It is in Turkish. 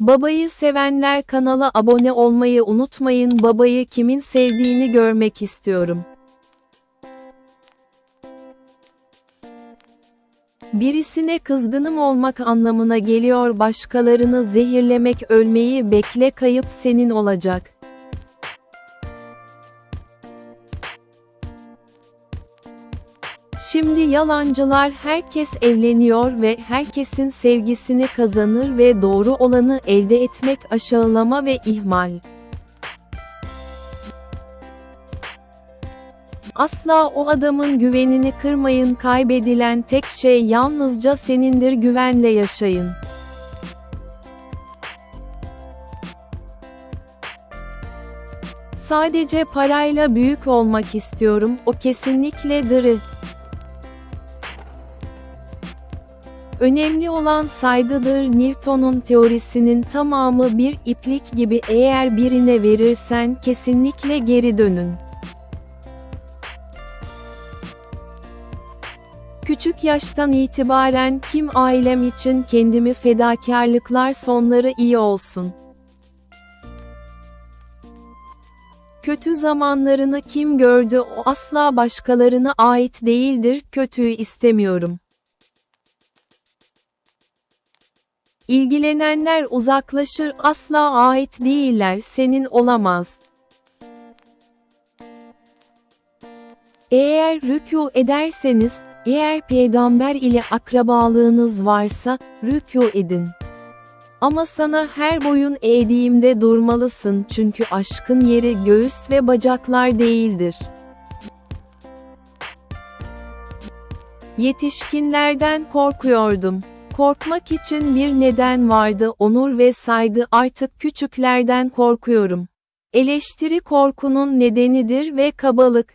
Babayı sevenler kanala abone olmayı unutmayın. Babayı kimin sevdiğini görmek istiyorum. Birisine kızgınım olmak anlamına geliyor başkalarını zehirlemek ölmeyi bekle kayıp senin olacak. Şimdi yalancılar herkes evleniyor ve herkesin sevgisini kazanır ve doğru olanı elde etmek aşağılama ve ihmal. Asla o adamın güvenini kırmayın kaybedilen tek şey yalnızca senindir güvenle yaşayın. Sadece parayla büyük olmak istiyorum, o kesinlikle dırı. Önemli olan saygıdır Newton'un teorisinin tamamı bir iplik gibi eğer birine verirsen kesinlikle geri dönün. Küçük yaştan itibaren kim ailem için kendimi fedakarlıklar sonları iyi olsun. Kötü zamanlarını kim gördü o asla başkalarına ait değildir kötüyü istemiyorum. İlgilenenler uzaklaşır asla ait değiller senin olamaz. Eğer rükû ederseniz, eğer peygamber ile akrabalığınız varsa, rükû edin. Ama sana her boyun eğdiğimde durmalısın çünkü aşkın yeri göğüs ve bacaklar değildir. Yetişkinlerden korkuyordum. Korkmak için bir neden vardı onur ve saygı artık küçüklerden korkuyorum. Eleştiri korkunun nedenidir ve kabalık,